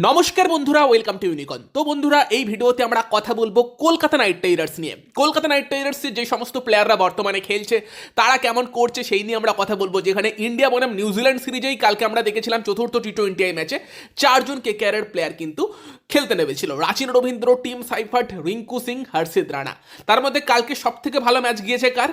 নমস্কার বন্ধুরা welcome to ইউনিকন তো বন্ধুরা, এই ভিডিওতে আমরা কথা বলব কলকাতা নাইট রাইডার্স নিয়ে। কলকাতা নাইট রাইডার্সের যে সমস্ত প্লেয়াররা বর্তমানে খেলছে, তারা কেমন করছে সেই নিয়ে আমরা কথা বলব। যেখানে ইন্ডিয়া বনাম নিউজিল্যান্ড সিরিজেই কালকে আমরা দেখেছিলাম চতুর্থ টি টোয়েন্টি আই ম্যাচে চারজন কে কেয়ারের প্লেয়ার কিন্তু খেলতে নেমেছিল। Rachin Ravindra, Tim Seifert, Rinku Singh, Harshit Rana. তার মধ্যে কালকে সব থেকে ভালো ম্যাচ গিয়েছে কার?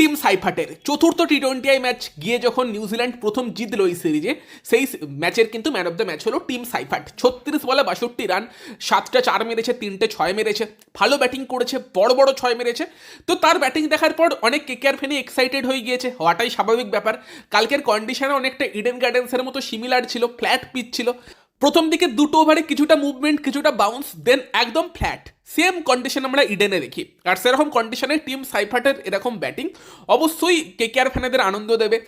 টিম সাইফাটের। চতুর্থ টি টোয়েন্টি আই ম্যাচ গিয়ে যখন নিউজিল্যান্ড প্রথম জিতলো এই সিরিজে সেই ম্যাচের কিন্তু ম্যান অফ দ্য ম্যাচ হলো টিম সাইফাট। ছত্রিশ বলে বাষট্টি রান, সাতটা চার মেরেছে, তিনটে ছয় মেরেছে, ভালো ব্যাটিং করেছে, বড় বড় ছয় মেরেছে। তো তার ব্যাটিং দেখার পর অনেক কে কেকেআর ফ্যানই এক্সাইটেড হয়ে গিয়েছে। হওয়াটাই স্বাভাবিক ব্যাপার। কালকের কন্ডিশনে অনেকটা ইডেন গার্ডেন্সের মতো সিমিলার ছিল ফ্ল্যাট পিচ ছিল। প্রথম দিকে দুটো ওভারে কিছুটা মুভমেন্ট কিছুটা বাউন্স দেন একদম ফ্ল্যাট সেম কন্ডিশন আমরা ইডেনে দেখি। আর সেরকম কন্ডিশনে টিম সাইফাটের এরকম ব্যাটিং অবশ্যই কে কে আর ফ্যানেদের আনন্দ দেবে।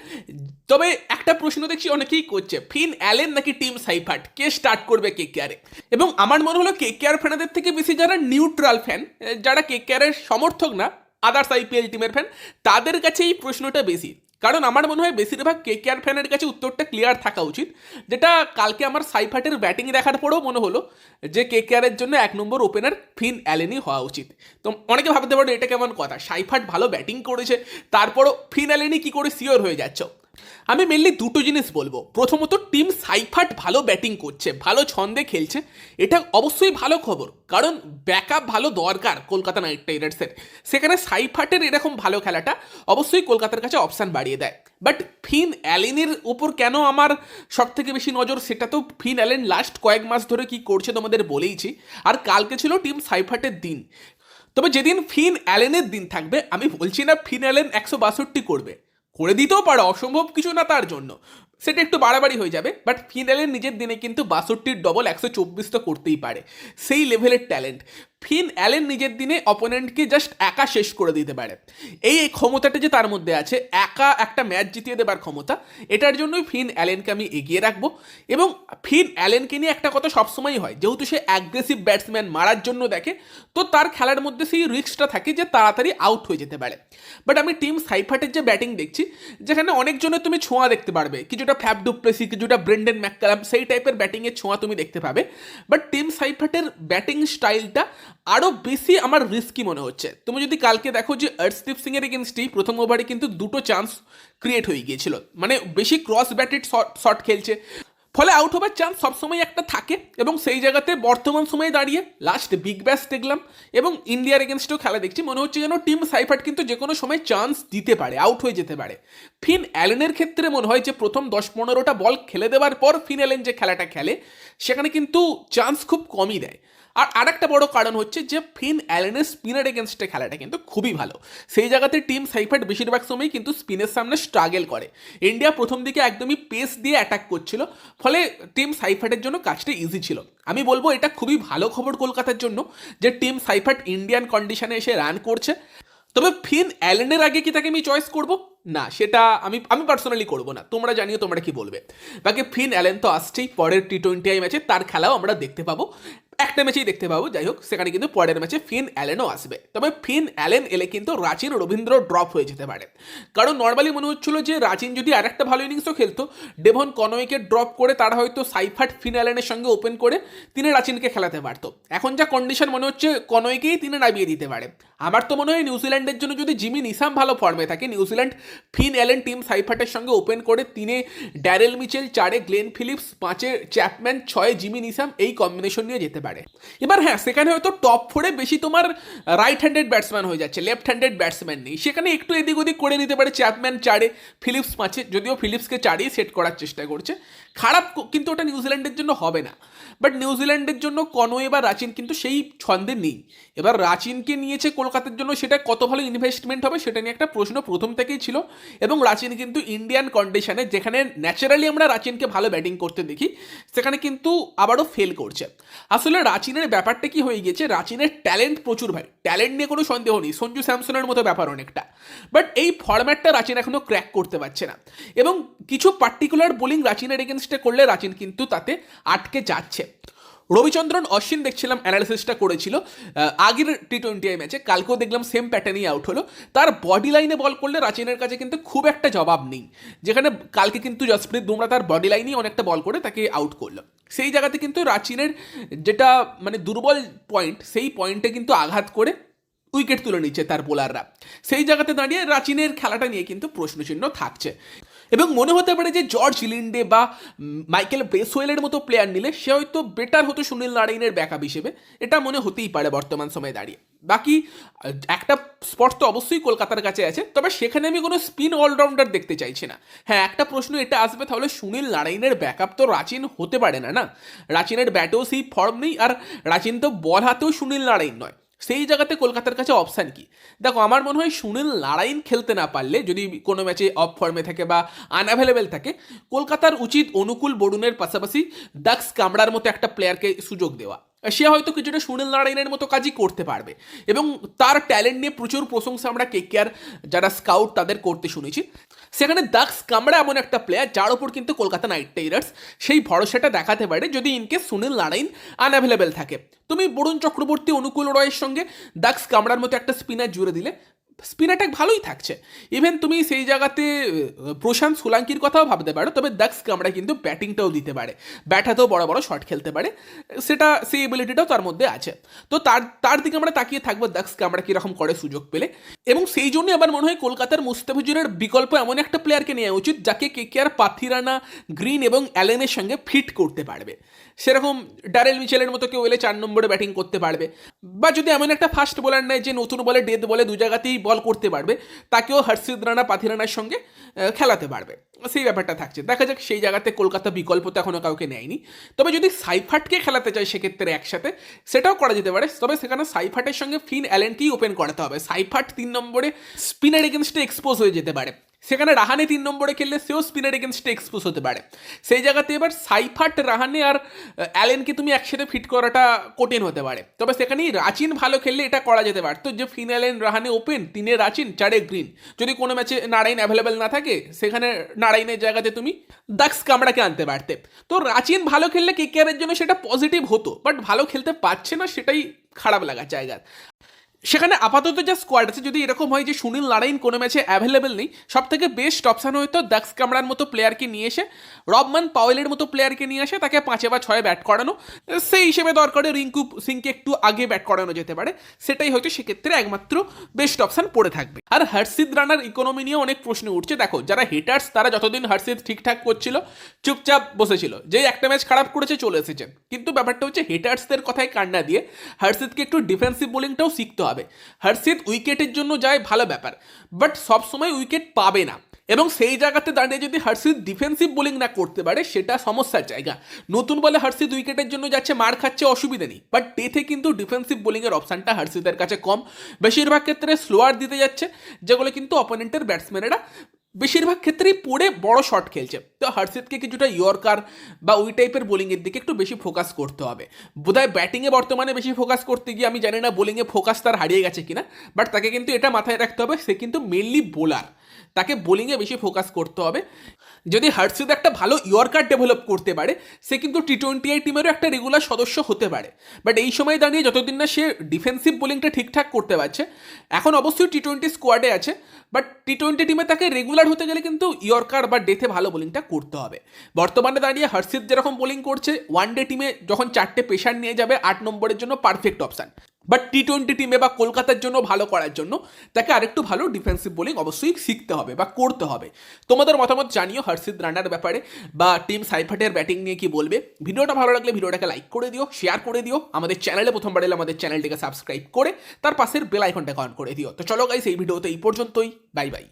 তবে একটা প্রশ্ন দেখছি, অনেকেই করছে ফিন অ্যালেন নাকি টিম সাইফাট? কে স্টার্ট করবে কেকেআরে এবং আমার মনে হলো কেকেআর ফ্যানেদের থেকে বেশি যারা নিউট্রাল ফ্যান যারা কেকেআরের সমর্থক না আদার্স আইপিএল টিমের ফ্যান তাদের কাছে এই প্রশ্নটা বেশি। কারণ আমার মনে হয় বেশিরভাগ কে কে আর ফ্যানের কাছে উত্তরটা ক্লিয়ার থাকা উচিত। যেটা কালকে আমার সাইফাটের ব্যাটিং দেখার পরেও মনে হলো যে কে কে আরের জন্য এক নম্বর ওপেনার ফিন অ্যালেনই হওয়া উচিত। তো অনেকে ভাবতে পারেন এটা কেমন কথা? সাইফাট ভালো ব্যাটিং করেছে, তারপরও ফিন অ্যালেনই কী করে সিওর হয়ে যাচ্ছ? আমি মেনলি দুটো জিনিস বলব। প্রথমত টিম সাইফাট ভালো ব্যাটিং করছে, ভালো ছন্দে খেলছে। এটা অবশ্যই ভালো খবর, কারণ ব্যাকআপ ভালো দরকার কলকাতা নাইট রাইডার্সের সেখানে সাইফাটের এরকম ভালো খেলাটা অবশ্যই কলকাতার কাছে অপশান বাড়িয়ে দেয়। বাট ফিন অ্যালেনের উপর কেন আমার সব থেকে বেশি নজর, সেটা তো ফিন অ্যালেন লাস্ট কয়েক মাস ধরে কি করছে তোমাদের বলেইছি। আর কালকে ছিল টিম সাইফাটের দিন। তবে যেদিন ফিন অ্যালেনের দিন থাকবে, আমি বলছি না ফিন অ্যালেন একশো বাষট্টি করবে। করে দিতেও পারে, অসম্ভব কিছু না তার জন্য। সেটা একটু বাড়াবাড়ি হয়ে যাবে বাট ফিনালের নিজের দিনে কিন্তু বাষট্টির ডবল একশো চব্বিশ তো করতেই পারে। সেই লেভেলের ট্যালেন্ট ফিন অ্যালেন নিজের দিনে অপোনেন্টকে জাস্ট একা শেষ করে দিতে পারে। এই ক্ষমতাটা যে তার মধ্যে আছে, একা একটা ম্যাচ জিতিয়ে দেবার ক্ষমতা, এটার জন্যই ফিন অ্যালেনকে আমি এগিয়ে রাখব। এবং ফিন অ্যালেনকে নিয়ে একটা কথা সবসময়ই হয়, যেহেতু সে অ্যাগ্রেসিভ ব্যাটসম্যান মারার জন্য দেখে, তো তার খেলার মধ্যে সেই রিস্কটা থাকে যে তাড়াতাড়ি আউট হয়ে যেতে পারে। বাট আমি টিম সাইফাটের যে ব্যাটিং দেখছি, যেখানে অনেকজনের তুমি ছোঁয়া দেখতে পারবে, কিছুটা ফ্যাপ ডুপ্লেসি কিছুটা ব্রেন্ডেন ম্যাককালাম সেই টাইপের ব্যাটিংয়ের ছোঁয়া তুমি দেখতে পাবে। বাট টিম সাইফাটের ব্যাটিং স্টাইলটা আরও বেশি আমার রিস্কি মনে হচ্ছে। তুমি যদি কালকে দেখো যে অর্শদীপ সিং এর এগেনস্টেই প্রথম ওভারে কিন্তু দুটো চান্স ক্রিয়েট হয়ে গিয়েছিল। মানে বেশি ক্রস ব্যাটেড শট খেলছে। ফলে আউট হবার চান্স সবসময় একটা থাকে এবং সেই জায়গাতে বর্তমান সময়ে দাঁড়িয়ে লাস্ট বিগ ব্যাস দেখলাম এবং ইন্ডিয়ার এগেনস্টেও খেলা দেখছি। মনে হচ্ছে যেন টিম সাইফাট কিন্তু যে কোনো সময় চান্স দিতে পারে আউট হয়ে যেতে পারে। ফিন অ্যালেনের ক্ষেত্রে মনে হয় যে প্রথম দশ পনেরোটা বল খেলে দেওয়ার পর ফিন অ্যালেন যে খেলাটা খেলে, সেখানে কিন্তু চান্স খুব কমই দেয়। আর আরেকটা বড় কারণ হচ্ছে যে ফিন অ্যালেনের স্পিনার এগেনস্টে খেলাটা কিন্তু খুবই ভালো। সেই জায়গাতে টিম সাইফাট বেশিরভাগ সময়ই কিন্তু স্পিনের সামনে স্ট্রাগল করে। ইন্ডিয়া প্রথম দিকে একদমই পেস দিয়ে অ্যাটাক করছিল, ফলে টিম সাইফাটের জন্য কাজটা ইজি ছিল। আমি বলব এটা খুবই ভালো খবর কলকাতার জন্য যে টিম সাইফাট ইন্ডিয়ান কন্ডিশনে এসে রান করছে। তবে ফিন অ্যালেনের আগে কি তাকে আমি চয়েস করব? না, সেটা আমি আমি পার্সোনালি করব না। তোমরা জানিও তোমরা কি বলবে। বাকি ফিন অ্যালেন তো আসছেই, পরের টি টোয়েন্টি আই ম্যাচে তার খেলাও আমরা দেখতে পাবো। একটা ম্যাচেই দেখতে পাবো, যাই হোক, সেখানে কিন্তু পরের ম্যাচে ফিন অ্যালেনও আসবে। তবে ফিন অ্যালেন এলে কিন্তু রাচিন রবীন্দ্র ড্রপ হয়ে যেতে পারে। কারণ নর্মালি মনে হচ্ছিল যে রাচিন যদি আর একটা ভালো ইনিংসও খেলতো ডেভন কনওয়েকে ড্রপ করে তারা হয়তো সাইফাট ফিন অ্যালেনের সঙ্গে ওপেন করে তিনি রাচিনকে খেলাতে পারতো। এখন যা কন্ডিশন মনে হচ্ছে কনওয়েকেই তিনি নামিয়ে দিতে পারে। আমার তো মনে হয় নিউজিল্যান্ডের জন্য যদি জিমি নিসাম ভালো ফর্মে থাকে New Zealand Finn Allen, Tim সাইফাটের সঙ্গে ওপেন করে তিনে ড্যারেল মিচেল, চারে গ্লেন ফিলিপস, পাঁচে চ্যাপম্যান, ছয়ে জিমি নিসাম, এই কম্বিনেশন নিয়ে যেতে পারে। এবার হ্যাঁ সেখানে হয়তো টপ ফোরে বেশি তোমার রাইট হ্যান্ডেড ব্যাটসম্যান হয়ে যাচ্ছে লেফট হ্যান্ডেড ব্যাটসম্যান নেই। সেখানে একটু এদিক ওদিক করে নিতে পারে চ্যাপম্যান, চারে ফিলিপস, পাঁচে, যদিও ফিলিপসকে চারেই সেট করার চেষ্টা করছে। খারাপ কিন্তু ওটা নিউজিল্যান্ডের জন্য হবে না। বাট নিউজিল্যান্ডের জন্য কনওয়ে বা রাচিন কিন্তু সেই ছন্দে নেই। এবার রাচিনকে নিয়েছে কলকাতার জন্য সেটা কত ভালো ইনভেস্টমেন্ট হবে সেটা নিয়ে একটা প্রশ্ন প্রথম থেকেই ছিল। এবং রাচিন কিন্তু ইন্ডিয়ান কন্ডিশনে যেখানে ন্যাচারালি আমরা রাচিনকে ভালো ব্যাটিং করতে দেখি, সেখানে কিন্তু আবারও ফেল করছে। আসলে রাচিনের ব্যাপারটা কি হয়ে গিয়েছে রাচিনের ট্যালেন্ট প্রচুর ভাই। ট্যালেন্ট নিয়ে কোনো সন্দেহ নেই। সঞ্জু স্যামসনের মতো ব্যাপার অনেকটা। বাট এই ফরম্যাটটা রাচিন এখনও ক্র্যাক করতে পারছে না। এবং কিছু পার্টিকুলার বোলিং রাচিনের এগেনস্টে করলে রাচিন কিন্তু তাতে আটকে যাচ্ছে। রবিচন্দ্রন অশ্বিন দেখছিলাম অ্যানালিসিসটা করেছিল আগের টি টোয়েন্টি আই ম্যাচে কালকেও দেখলাম সেম প্যাটার্নই আউট হলো। তার বডি লাইনে বল করলে রাচিনের কাছে কিন্তু খুব একটা জবাব নেই। যেখানে কালকে কিন্তু জসপ্রীত বুমরা তার বডি লাইনেই অনেকটা বল করে তাকে আউট করল। সেই জায়গাতে কিন্তু রাচিনের যেটা মানে দুর্বল পয়েন্ট সেই পয়েন্টে কিন্তু আঘাত করে উইকেট তুলে নিচ্ছে তার বোলাররা সেই জায়গাতে দাঁড়িয়ে রাচিনের খেলাটা নিয়ে কিন্তু প্রশ্নচিহ্ন থাকছে। এবং মনে হতে পারে যে জর্জ লিন্ডে বা মাইকেল ব্রেসওয়েলের মতো প্লেয়ার নিলে সে হয়তো বেটার হতো সুনীল নারায়ণের ব্যাকআপ হিসেবে। এটা মনে হতেই পারে বর্তমান সময়ে দাঁড়িয়ে। বাকি, একটা স্পট তো অবশ্যই কলকাতার কাছে আছে, তবে সেখানে আমি কোনো স্পিন অলরাউন্ডার দেখতে চাইছি না। হ্যাঁ একটা প্রশ্ন এটা আসবে, তাহলে সুনীল নারায়ণের ব্যাকআপ তো রাচিন হতে পারে না না? রাচিনের ব্যাটেও সেই ফর্ম নেই, আর রাচিন তো বল হাতেও সুনীল নারায়ণ নয়। সেই জায়গাতে কলকাতার কাছে অপশান কি? দেখো, আমার মনে হয় সুনীল নারায়ণ খেলতে না পারলে, যদি কোনো ম্যাচে অফ ফর্মে থাকে বা আনঅ্যাভেলেবেল থাকে, কলকাতার উচিত অনুকূল বরুণের পাশাপাশি ডাক্স কামড়ার মতো একটা প্লেয়ারকে সুযোগ দেওয়া। সে হয়তো কিছুটা সুনীল নারায়ণের মতো কাজই করতে পারবে। এবং তার ট্যালেন্ট নিয়ে প্রচুর প্রশংসা আমরা কেকেআর যারা স্কাউট তাদের করতে শুনেছি। সেখানে দাক্স কামড়া এমন একটা প্লেয়ার যার ওপর কিন্তু কলকাতা নাইট রাইডার্স সেই ভরসাটা দেখাতে পারে যদি ইনকেস সুনীল নারায়ণ আনঅ্যাভেলেবেল থাকে। তুমি বরুণ চক্রবর্তী, অনুকূল রয়ের সঙ্গে দাক্স কামড়ার মতো একটা স্পিনার জুড়ে দিলে স্পিন অ্যাটাক ভালোই থাকছে। ইভেন তুমি সেই জায়গাতে প্রশান্ত সোলাঙ্কির কথাও ভাবতে পারো, তবে দাক্স কামড়া কিন্তু ব্যাটিংটাও দিতে পারে। ব্যাট হাতেও বড় বড় শট খেলতে পারে। সেটা সেই এবিলিটিটাও তার মধ্যে আছে। তো তার তার দিকে আমরা তাকিয়ে থাকব দাক্স কামড়া কীরকম করে সুযোগ পেলে। এবং সেই জন্যই আমার মনে হয় কলকাতার মুস্তাফিজুরের বিকল্প এমন একটা প্লেয়ারকে নেওয়া উচিত, যাকে কেকেআর পাথিরানা, গ্রিন এবং অ্যালেনের সঙ্গে ফিট করতে পারবে। সেরকম ডারেল মিচেলের মতো কেউ এলে চার নম্বরে ব্যাটিং করতে পারবে। বা যদি এমন একটা ফাস্ট বোলার নেয় যে নতুন বলে ডেথ বলে দু জায়গাতেই করতে পারবে, তাকেও হর্ষিত রানা, পাথি রানার সঙ্গে খেলাতে পারবে। সেই ব্যাপারটা থাকছে। দেখা যাক সেই জায়গাতে কলকাতা বিকল্প তো এখনও কাউকে নেয়নি। তবে যদি সাইফাটকে খেলাতে চায় সেক্ষেত্রে একসাথে, সেটাও করা যেতে পারে। তবে সেখানে সাইফাটের সঙ্গে ফিন অ্যালেনকেই ওপেন করাতে হবে। সাইফাট তিন নম্বরে স্পিনার এগেনস্টে এক্সপোজ হয়ে যেতে পারে। সেখানে রাহানে তিন নম্বরে খেললে সেও স্পিনার এগেনস্টে এক্সপোজ হতে পারে। সেই জায়গাতে এবার সাইফাট, রাহানে আর অ্যালেনকে তুমি একসাথে ফিট করাটা কঠিন হতে পারে। তবে সেখানেই রাচিন ভালো খেললে এটা করা যেতে পারতো যে, ফিন অ্যালেন, রাহানে ওপেন তিনে রাচিন, চারে গ্রিন। যদি কোনো ম্যাচে নারায়ণ অ্যাভেলেবেল না থাকে, সেখানে নারায়ণের জায়গাতে তুমি দাক্স কামড়াকে আনতে পারতে। তো রাচিন ভালো খেললে কেকেআরের জন্য সেটা পজিটিভ হতো বাট ভালো খেলতে পারছে না সেটাই খারাপ লাগার জায়গা। সেখানে আপাতত যা স্কোয়াড আছে, যদি এরকম হয় যে সুনীল নারায়ণ কোনো ম্যাচে অ্যাভেলেবেল নেই সব থেকে বেস্ট অপশান হয়তো দাক্স কামরার মতো প্লেয়ারকে নিয়ে এসে, রবমান পাওয়েলের মতো প্লেয়ারকে নিয়ে এসে তাকে পাঁচে বা ছয়ে ব্যাট করানো। সেই হিসেবে দরকারে রিঙ্কু সিংকে একটু আগে ব্যাট করানো যেতে পারে। সেটাই হয়তো সেক্ষেত্রে একমাত্র বেস্ট অপশান পড়ে থাকবে। আর হর্ষিদ রানার ইকোনমি নিয়ে অনেক প্রশ্ন উঠছে। দেখো, যারা হিটার্স তারা যতদিন হর্ষিদ ঠিকঠাক করছিল, চুপচাপ বসেছিল। যে একটা ম্যাচ খারাপ করেছে, চলে এসেছেন কিন্তু ব্যাপারটা হচ্ছে হিটার্সদের কথায় কান্না দিয়ে হর্ষিদকে একটু ডিফেন্সিভ বোলিংটাও শিখতে হবে হর্ষিত উইকেটের জন্য যায় ভালো ব্যাপার বাট সবসময় উইকেট পাবে না। এবং সেই জায়গাতে দাঁড়িয়ে যদি হর্ষিত ডিফেন্সিভ বোলিং না করতে পারে, সেটা সমস্যার জায়গা। নতুন বলে হর্ষিত উইকেটের জন্য যাচ্ছে মার খাচ্ছে অসুবিধা নেই বাট ডেথে কিন্তু ডিফেন্সিভ বোলিংয়ের অপশানটা হর্ষিতের কাছে কম। বেশিরভাগ ক্ষেত্রে স্লোয়ার দিতে যাচ্ছে, যেগুলো কিন্তু অপোনেন্টের ব্যাটসম্যানেরা বেশিরভাগ ক্ষেত্রেই পড়ে বড় শট খেলছে। তো হর্ষিদকে কিছুটা ইয়র্কার বা ওই টাইপের বোলিংয়ের দিকে একটু বেশি ফোকাস করতে হবে। বোধহয় ব্যাটিংয়ে বর্তমানে বেশি ফোকাস করতে গিয়ে আমি জানি না বোলিংয়ে ফোকাস তার হারিয়ে গেছে কিনা বাট তাকে কিন্তু এটা মাথায় রাখতে হবে, সে কিন্তু মেনলি বোলার তাকে বোলিংয়ে বেশি ফোকাস করতে হবে। যদি হার্টসিদ একটা ভালো ইয়র্কার ডেভেলপ করতে পারে, সে কিন্তু টি টোয়েন্টি আই টিমেরও একটা রেগুলার সদস্য হতে পারে। বাট এই সময় দাঁড়িয়ে যতদিন না সে ডিফেন্সিভ বোলিংটা ঠিকঠাক করতে পারছে, এখন অবশ্যই টি টোয়েন্টি স্কোয়াডে আছে বাট টি টোয়েন্টি টিমে তাকে রেগুলার হতে গেলে কিন্তু ইয়র্কার বা ডেথে ভালো বোলিংটা করতে হবে। বর্তমানে দাঁড়িয়ে হর্ষিত যেরকম বোলিং করছে ওয়ান ডে টিমে যখন চারটে পেশার নিয়ে যাবে, আট নম্বরের জন্য perfect option but T twenty টিমে বা কলকাতার জন্য ভালো করার জন্য তাকে আরেকটু ভালো ডিফেন্সিভ বোলিং অবশ্যই শিখতে হবে বা করতে হবে। তোমাদের মতামত জানিও হর্ষিত রানার ব্যাপারে বা টিম সাইফাটের ব্যাটিং নিয়ে কি বলবে। ভিডিওটা ভালো লাগলে ভিডিওটাকে লাইক করে দিও শেয়ার করে দিও, আমাদের চ্যানেলে প্রথমবার এলে আমাদের চ্যানেলটিকে সাবস্ক্রাইব করে, তার পাশের বেল আইকনটাকে অন করে দিও। তো চলো গাইস এই ভিডিওতে এই পর্যন্তই। Bye bye